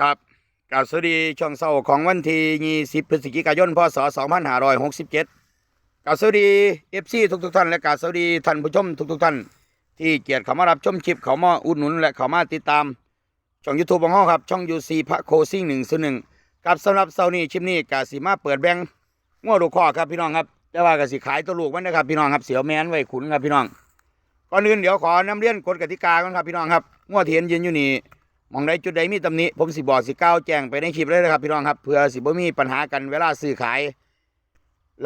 ครับกาบสวัสดีช่วงเช้าของวันที่20พฤศจิกายนพศ2567กราบสวัสดี FC ทุกทุกๆท่านและกาบสวัสดีท่านผู้ชมทุกทุกๆท่าน ที่เกียรติเข้ามารับชมคลิปเขามาอุดหนุน และเข้ามาติดตาม ช่อง YouTube ของเฮาครับ ช่อง UC พระโคซิ่ง101กับสำหรับเช้านี้คลิปนี้กาสิมาเปิดแบงง้อลูกคอครับพี่น้องครับ แต่ว่ากสิขายตัวลูกมันนะครับพี่น้องครับเสียวแมนไว้ขุนครับพี่น้องก่อนอื่นเดี๋ยวขอน้ำเรียนกฎกติกาก่อนครับพี่น้องครับง้อเทียนยืนอยู่นี่ มองใดจุดใดมีตำหนิผมสิบอกสิก้าวแจ้งไปในคลิปเลยนะครับพี่น้องครับเพื่อสิบ่มีปัญหากันเวลาซื้อขาย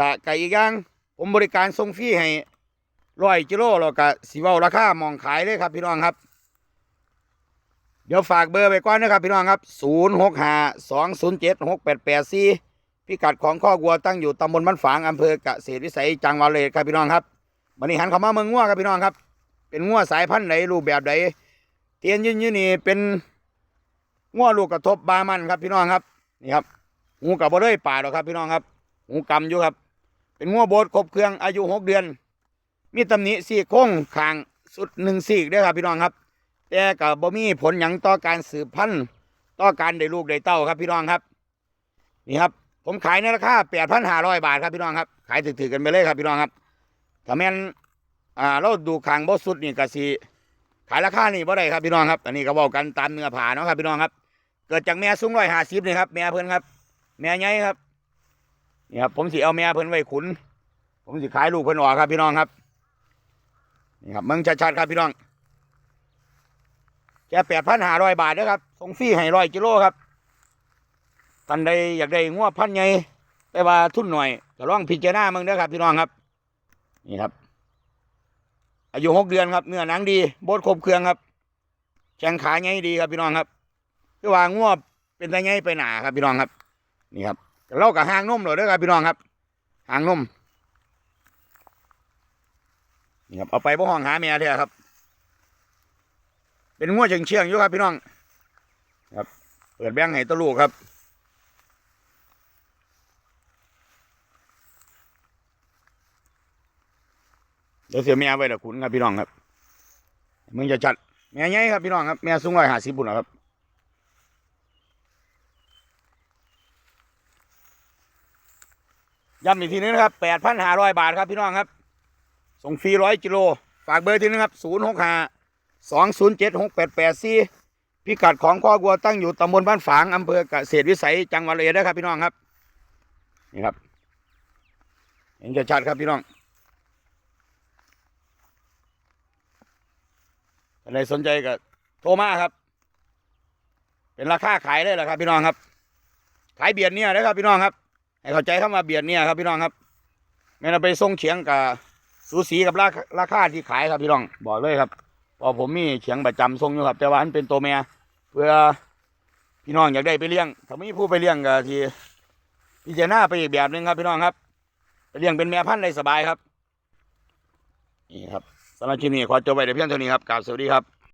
ละไก็อีกอย่างผมบริการส่งฟรีให้ร้อยกิโลแล้วก็สิเว้าราคามองขายเลยครับพี่น้องครับ เดี๋ยวฝากเบอร์ไปก่อนนะครับพี่น้องครับ 0 6 5 2 0 7 6 8 8 4พิกัดของข้อวัวตั้งอยู่ตำบลบ้านฝางอำเภอกเกษตรวิสัยจังหวัดเลยครับพี่น้องครับวันนี้หันเข้ามาเมืองงัวครับพี่น้องครับ เป็นงัวสายพันธุ์ไหนรูปแบบไหนเทียนยืนยู่นี่เป็น ง้อลูกกระทบบามันครับพี่น้องครับนี่ครับหูกับบ่ได้ป่าหรอกครับพี่น้องครับหูกำอยู่ครับ เป็นง้อโบดครบเครื่องอายุหกเดือน มีตำหนิสี่โค้งคางสุดหนึ่งสี่ด้วยครับพี่น้องครับ แต่กับบ่มีผลหยังต่อการสืบพันธุ์ต่อการได้ลูกได้เต้าครับพี่น้องครับนี่ครับ ผมขายในราคาแปดพันห้าร้อยบาทครับพี่น้องครับ ขายถือๆกันไปเลยครับพี่น้องครับถ้าแม่นอ่าเราดูคางบ่สุดนี่ก็สิขายราคานี่บ่ได้ครับพี่น้องครับ อันนี้ก็บอกกันตามเนื้อผ่าเนาะครับพี่น้องครับ เกิดจากแม่สูงร้อยห้าสิบนี่ครับแม่เพิ่นครับ แม่ใหญ่ครับนี่ครับ ผมสิเอาแม่เพิ่นไว้ขุน ผมสิขายลูกเพิ่นออกครับ พี่น้องครับนี่ครับมืองชัดๆครับพี่น้องแค่แปดพันห้าร้อยบาทนะครับส่งฟรีให้ร้อยกิโลครับท่านใดอยากได้งัวพันใหญ่แต่ว่าทุนหน่อยก็ลองพิจารณาเมืองเด้อครับ พี่น้องครับ นี่ครับ อายุหกเดือนครับเนื้อหนังดี โบดครบเครื่องครับแข้งขาใหญ่ดีครับพี่น้องครับ คือว่างัวเป็นไงไงไปหนาครับพี่น้องครับ นี่ครับเรากับหางนมเลยด้อครับพี่น้องครับ หางนมนี่ครับเอาไปบ่ห้องหาแม่เถอะครับ เป็นงัวเชียงเชียงอยู่ครับ พี่น้อง ครับ เปิดแบงค์ให้ตัวลูกครับเดี๋ยวเสียแม่ไว้เดี๋ยวขุนครับพี่น้องครับมึงจะจัดแม่ใหญ่ครับพี่น้องครับแม่สูงร้อยห้าสิบปุ่นนะครับ ย้ำอีกทีนึงนะครับแปดพันห้าร้อยบาทครับพี่น้องครับ ส่งฟรีร้อยกิโล ฝากเบอร์ทีนึงครับศูนย์หกห้าสองศูนย์เจ็ดหกแปดแปดสี่พิกัดของข้อกัวตั้งอยู่ตำบลบ้านฝางอำเภอเกษตรวิสัยจังหวัดเลยนะครับ พี่น้องครับ นี่ครับ เห็นชัดๆครับพี่น้องใครสนใจก็โทรมาครับ เป็นราคาขายเลยแหละครับ พี่น้องครับ ขายเบียดเนี่ยนะครับ พี่น้องครับ ให้เข้าใจเข้ามาเบียดเนี่ยครับพี่น้องครับแม่นเอาไปส่งเฉียงกับสูสีกับราคาราคาที่ขายครับพี่น้องบอกเลยครับพอผมมีเฉียงประจำส่งอยู่ครับ แต่ว่าอันเป็นตัวแม่เพื่อพี่น้องอยากได้ไปเลี้ยงถ้าไม่มีผู้ไปเลี้ยงก็ทีพิจารณาไปอีกแบบหนึงครับพี่น้องครับไปเลี้ยงเป็นแม่พันธุ์ได้สบายครับนี่ครับสำหรับคลิปนี้ขอจบไปแต่เพียงเท่านี้ครับกราบสวัสดีครับ